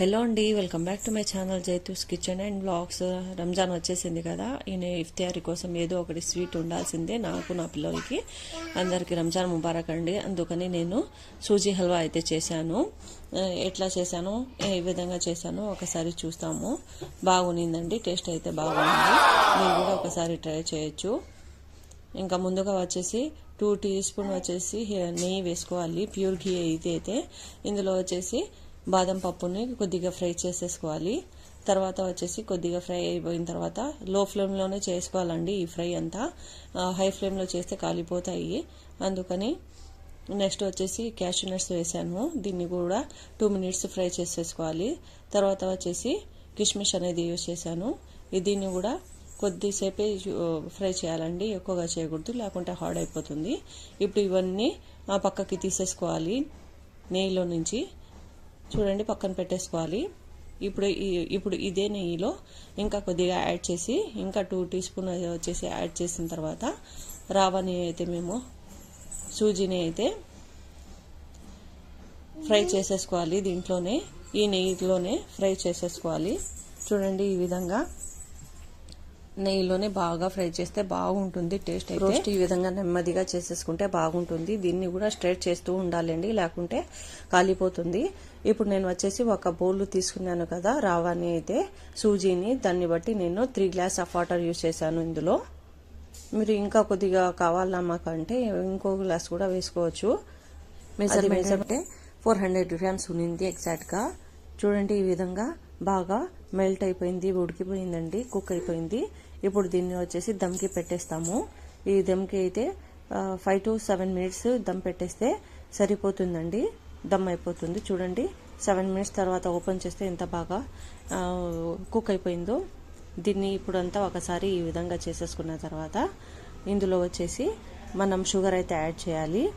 Hello అండి welcome back to my channel Jaitu's kitchen and blogs. Ramzan వచ్చేసింది కదా ఈయన ఇఫ్తియారీ కోసం ఏదో ఒకటి స్వీట్ ఉండాల్సిందే నాకు నా పిల్లలకి. అందరికీ రంజాన్ ముబారక్ అండి. అందుకని నేను సూజీ హల్వా అయితే చేశాను. ఎట్లా చేశాను? ఏ విధంగా చేశాను? ఒకసారి చూస్తాము. బాగునిందండి టేస్ట్ అయితే బాగుంది. మీరు కూడా ఒకసారి ట్రై చేయొచ్చు. ఇంకా ముందుగా వచ్చేసి టూ టీ స్పూన్ వచ్చేసి నెయ్యి వేసుకోవాలి ప్యూర్ ఘీ అయితే అయితే. ఇందులో వచ్చేసి బాదం పప్పుని కొద్దిగా ఫ్రై చేసేసుకోవాలి. తర్వాత వచ్చేసి కొద్దిగా ఫ్రై అయిపోయిన తర్వాత లో ఫ్లేమ్లోనే చేసుకోవాలండి ఈ ఫ్రై అంతా. హై ఫ్లేమ్లో చేస్తే కాలిపోతాయి. అందుకని నెక్స్ట్ వచ్చేసి క్యాషూ నట్స్ వేసాను. దీన్ని కూడా టూ మినిట్స్ ఫ్రై చేసేసుకోవాలి. తర్వాత వచ్చేసి కిష్మిష్ అనేది యూజ్ చేశాను. దీన్ని కూడా కొద్దిసేపే ఫ్రై చేయాలండి. ఎక్కువగా చేయకూడదు లేకుంటే హార్డ్ అయిపోతుంది. ఇప్పుడు ఇవన్నీ ఆ పక్కకి తీసేసుకోవాలి నెయ్యిలో నుంచి. చూడండి పక్కన పెట్టేసుకోవాలి. ఇప్పుడు ఇప్పుడు ఇదే నెయ్యిలో ఇంకా కొద్దిగా యాడ్ చేసి ఇంకా టూ టీ స్పూన్ వచ్చేసి యాడ్ చేసిన తర్వాత రావని అయితే మేము సూజీని అయితే ఫ్రై చేసేసుకోవాలి దీంట్లోనే. ఈ నెయ్యిలోనే ఫ్రై చేసేసుకోవాలి. చూడండి ఈ విధంగా. నెయ్యిలోనే బాగా ఫ్రై చేస్తే బాగుంటుంది టేస్ట్ అయితే. రోస్ట్ ఈ విధంగా నెమ్మదిగా చేసేసుకుంటే బాగుంటుంది. దీన్ని కూడా స్ట్రైట్ చేస్తూ ఉండాలండి లేకుంటే కాలిపోతుంది. ఇప్పుడు నేను వచ్చేసి ఒక బౌల్ తీసుకున్నాను కదా రావాని అయితే సూజీని. దాన్ని బట్టి నేను three glass of water use చేశాను ఇందులో. మీరు ఇంకా కొద్దిగా కావాలా మాకంటే ఇంకో గ్లాస్ కూడా వేసుకోవచ్చు. మెజర్మెంట్ అంటే ఫోర్ హండ్రెడ్ గ్రామ్స్ ఉన్నింది ఎగ్జాక్ట్గా. చూడండి ఈ విధంగా బాగా మెల్ట్ అయిపోయింది ఉడికిపోయిందండి కుక్ అయిపోయింది. ఇప్పుడు దీన్ని వచ్చేసి దమ్కి పెట్టేస్తాము. ఈ దమ్కి అయితే five to seven minutes dum పెట్టేస్తే సరిపోతుందండి. దమ్ అయిపోతుంది. చూడండి. సెవెన్ మినిట్స్ తర్వాత ఓపెన్ చేస్తే ఎంత బాగా కుక్ అయిపోయిందో. దీన్ని ఇప్పుడంతా ఒకసారి ఈ విధంగా చేసేసుకున్న తర్వాత ఇందులో వచ్చేసి మనం షుగర్ అయితే యాడ్ చేయాలి.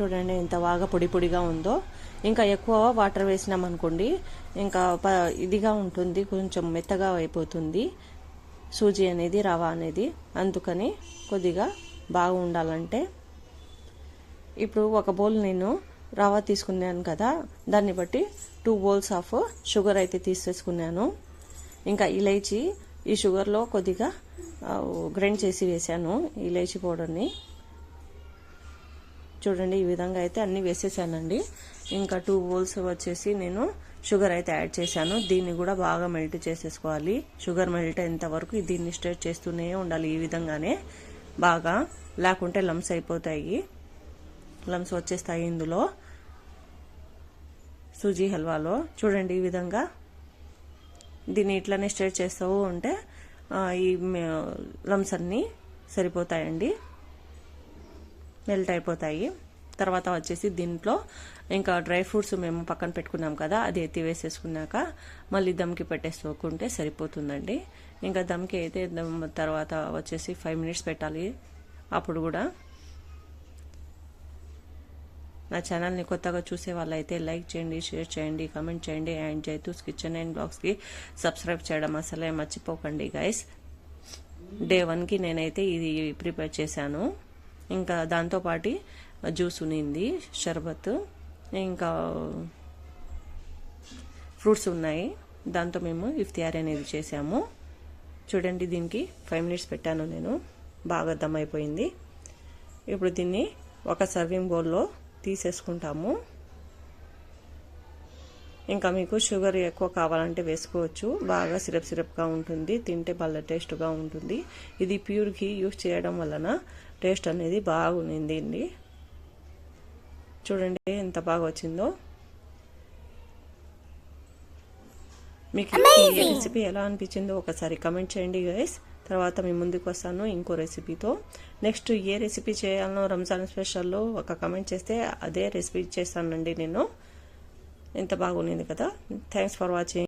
చూడండి ఎంత బాగా పొడి పొడిగా ఉందో. ఇంకా ఎక్కువ వాటర్ వేసినాం అనుకోండి ఇంకా ప- ఇదిగా ఉంటుంది. కొంచెం మెత్తగా అయిపోతుంది. సూజీ అనేది రవా అనేది అందుకని కొద్దిగా బాగా ఉండాలంటే ఇప్పుడు ఒక బౌల్ నేను రవా తీసుకున్నాను కదా దాన్ని బట్టి టూ బౌల్స్ ఆఫ్ షుగర్ అయితే తీసేసుకున్నాను. ఇంకా ఇలైచి ఈ షుగర్లో కొద్దిగా గ్రైండ్ చేసి వేసాను ఇలైచి పౌడర్ని. చూడండి ఈ విధంగా అయితే అన్నీ వేసేసానండి. ఇంకా టూ బౌల్స్ వచ్చేసి నేను షుగర్ అయితే యాడ్ చేశాను. దీన్ని కూడా బాగా మెల్ట్ చేసేసుకోవాలి. షుగర్ మెల్ట్ అయ్యేంత వరకు దీన్ని స్ట్రెచ్ చేస్తూనే ఉండాలి ఈ విధంగానే. బాగా లేకుంటే లమ్స్ అయిపోతాయి. లమ్స్ వచ్చేస్తాయి ఇందులో. సూజీ హల్వాలో. చూడండి ఈ విధంగా దీన్ని ఇట్లానే స్ట్రెచ్ చేస్తూ ఉంటే ఈ లమ్స్ అన్నీ సరిపోతాయండి. మెల్ట్ అయిపోతాయి. తర్వాత వచ్చేసి దీంట్లో ఇంకా డ్రై ఫ్రూట్స్ మేము పక్కన పెట్టుకున్నాం కదా అది ఎత్తి వేసేసుకున్నాక మళ్ళీ దమ్కి పెట్టేసుకుంటే సరిపోతుందండి. ఇంకా దమ్కి అయితే దమ్ తర్వాత వచ్చేసి ఫైవ్ మినిట్స్ పెట్టాలి. అప్పుడు కూడా నా ఛానల్ని కొత్తగా చూసే వాళ్ళైతే లైక్ చేయండి షేర్ చేయండి కామెంట్ చేయండి. అండ్ జైతూస్ కిచెన్ అండ్ బ్లాగ్స్కి సబ్స్క్రైబ్ చేయడం అసలే మర్చిపోకండి గైస్ డే వన్కి నేనైతే ఇది ప్రిపేర్ చేశాను. ఇంకా దాంతోపాటు జ్యూస్ ఉన్నింది షర్బత్ ఇంకా ఫ్రూట్స్ ఉన్నాయి. దాంతో మేము ఇఫ్తియార్ అనేది చేసాము చూడండి దీనికి ఫైవ్ మినిట్స్ పెట్టాను నేను. బాగా దమ్ అయిపోయింది. ఇప్పుడు దీన్ని ఒక సర్వింగ్ బౌల్లో తీసేసుకుంటాము. ఇంకా మీకు షుగర్ ఎక్కువ కావాలంటే వేసుకోవచ్చు. బాగా సిరప్ సిరప్గా ఉంటుంది. తింటే బాగా టేస్ట్గా ఉంటుంది. ఇది ప్యూర్ ఘీ యూస్ చేయడం వలన టేస్ట్ అనేది బాగుంది. అండి చూడండి ఎంత బాగా వచ్చిందో. మీకు ఈ రెసిపీ ఎలా అనిపించిందో ఒకసారి కమెంట్ చేయండి గైస్ తర్వాత మీ ముందుకు వస్తాను ఇంకో రెసిపీతో నెక్స్ట్ ఏ రెసిపీ చేయాలనో రంజాన్ స్పెషల్లో ఒక కమెంట్ చేస్తే అదే రెసిపీ చేస్తానండి నేను. ఎంత బాగుంది కదా. Thanks for watching